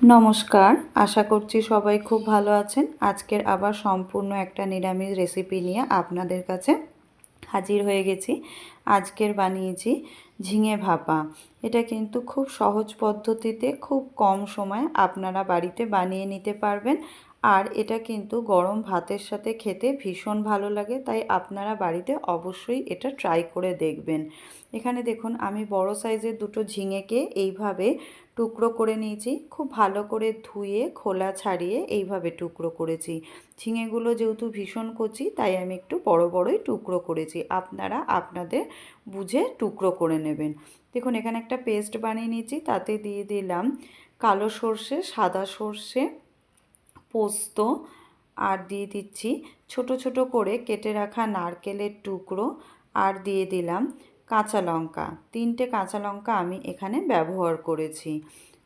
নমস্কার, আশা করছি সবাই খুব ভালো আছেন। আজকের আবার সম্পূর্ণ একটা নিরামিষ রেসিপি নিয়ে আপনাদের কাছে হাজির হয়ে গেছি। আজকের বানিয়েছি ঝিঙে ভাপা। এটা কিন্তু খুব সহজ পদ্ধতিতে খুব কম সময় আপনারা বাড়িতে বানিয়ে নিতে পারবেন। আর এটা কিন্তু গরম ভাতের সাথে খেতে ভীষণ ভালো লাগে, তাই আপনারা বাড়িতে অবশ্যই এটা ট্রাই করে দেখবেন। এখানে দেখুন, আমি বড় সাইজের দুটো ঝিঙেকে এইভাবে টুকরো করে নিয়েছি, খুব ভালো করে ধুয়ে, খোলা ছাড়িয়ে এইভাবে টুকরো করেছি। ঝিঙেগুলো যেহেতু ভীষণ কচি, তাই আমি একটু বড় বড়ই টুকরো করেছি, আপনারা আপনাদের বুঝে টুকরো করে নেবেন। দেখুন, এখানে একটা পেস্ট বানিয়ে নিয়েছি, তাতে দিয়ে দিলাম কালো সর্ষে, সাদা সর্ষে পোস্ত আর দিয়ে দিচ্ছি। ছোট ছোট করে কেটে রাখা নারকেলের টুকরো আর দিয়ে দিলাম কাঁচা লঙ্কা। তিনটে কাঁচা লঙ্কা আমি এখানে ব্যবহার করেছি।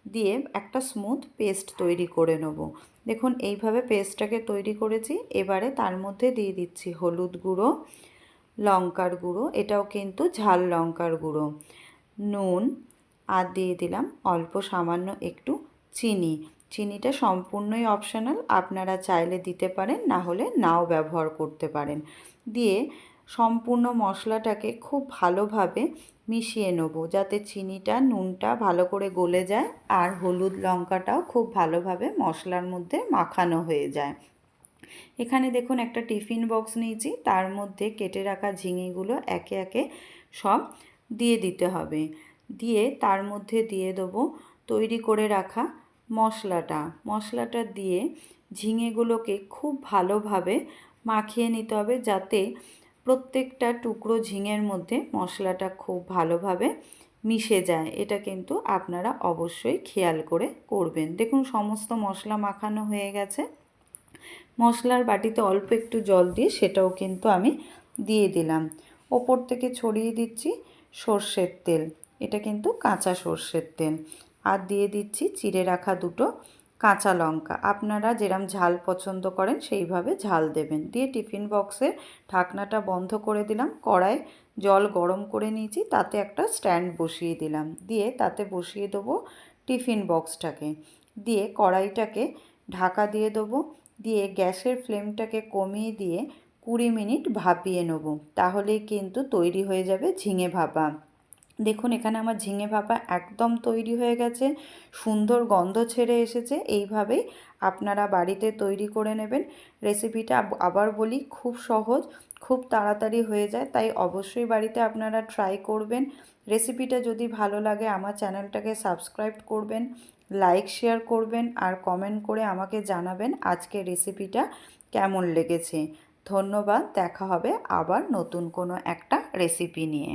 দিয়ে একটা স্মুথ পেস্ট তৈরি করে নেব। দেখুন, এইভাবে পেস্টটাকে তৈরি করেছি। এবারে তার মধ্যে দিয়ে দিচ্ছি হলুদ গুঁড়ো, লঙ্কার গুঁড়ো, এটাও কিন্তু ঝাল লঙ্কার গুঁড়ো, নুন আর দিয়ে দিলাম অল্প সামান্য একটু চিনি। চিনিটা সম্পূর্ণই অপশনাল আপনারা চাইলে দিতে পারেন, না হলে নাও ব্যবহার করতে পারেন। দিয়ে সম্পূর্ণ মশলাটাকে খুব ভালোভাবে মিশিয়ে নেব, যাতে চিনিটা, নুনটা ভালো করে গলে যায় আর হলুদ লঙ্কাটাও খুব ভালোভাবে মশলার মধ্যে মাখানো হয়ে যায়। এখানে দেখুন, একটা টিফিন বক্স নিয়েছি, তার মধ্যে কেটে রাখা ঝিঙেগুলো একে একে সব দিয়ে দিতে হবে। দিয়ে তার মধ্যে দিয়ে দেবো, তৈরি করে রাখা মশলাটা মশলাটা দিয়ে ঝিঙেগুলোকে খুব ভালোভাবে মাখিয়ে নিতে হবে যাতে প্রত্যেকটা টুকরো ঝিঙের মধ্যে মশলাটা খুব ভালোভাবে মিশে যায়। এটা কিন্তু আপনারা অবশ্যই খেয়াল করে করবেন। দেখুন, সমস্ত মশলা মাখানো হয়ে গেছে। মশলার বাটিতে অল্প একটু জল দিয়ে সেটাও কিন্তু আমি দিয়ে দিলাম। ওপর থেকে ছড়িয়ে দিচ্ছি সর্ষের তেল। এটা কিন্তু কাঁচা সর্ষের তেল। আর দিয়ে দিচ্ছি চিড়ে রাখা দুটো কাঁচা লঙ্কা। আপনারা যেরম ঝাল পছন্দ করেন সেইভাবে ঝাল দেবেন। দিয়ে টিফিন বক্সে ঢাকনাটা বন্ধ করে দিলাম। কড়ায় জল গরম করে নিয়েছি, তাতে একটা স্ট্যান্ড বসিয়ে দিলাম। দিয়ে তাতে বসিয়ে দেবো টিফিন বক্সটাকে। দিয়ে কড়াইটাকে ঢাকা দিয়ে দেবো। দিয়ে গ্যাসের ফ্লেমটাকে কমিয়ে দিয়ে কুড়ি মিনিট ভাপিয়ে নেব। তাহলেই কিন্তু তৈরি হয়ে যাবে ঝিঙে ভাপা। দেখুন, এখানে আমার ঝিঙে ভাপা একদম তৈরি হয়ে গেছে। সুন্দর গন্ধ ছেড়ে এসেছে। এইভাবেই আপনারা বাড়িতে তৈরি করে নেবেন। রেসিপিটা আবার বলি, খুব সহজ, খুব তাড়াতাড়ি হয়ে যায়। তাই অবশ্যই বাড়িতে আপনারা ট্রাই করবেন। রেসিপিটা যদি ভালো লাগে, আমার চ্যানেলটাকে সাবস্ক্রাইব করবেন লাইক শেয়ার করবেন, আর কমেন্ট করে আমাকে জানাবেন আজকে রেসিপিটা কেমন লেগেছে। ধন্যবাদ, দেখা হবে আবার নতুন কোনো একটা রেসিপি নিয়ে।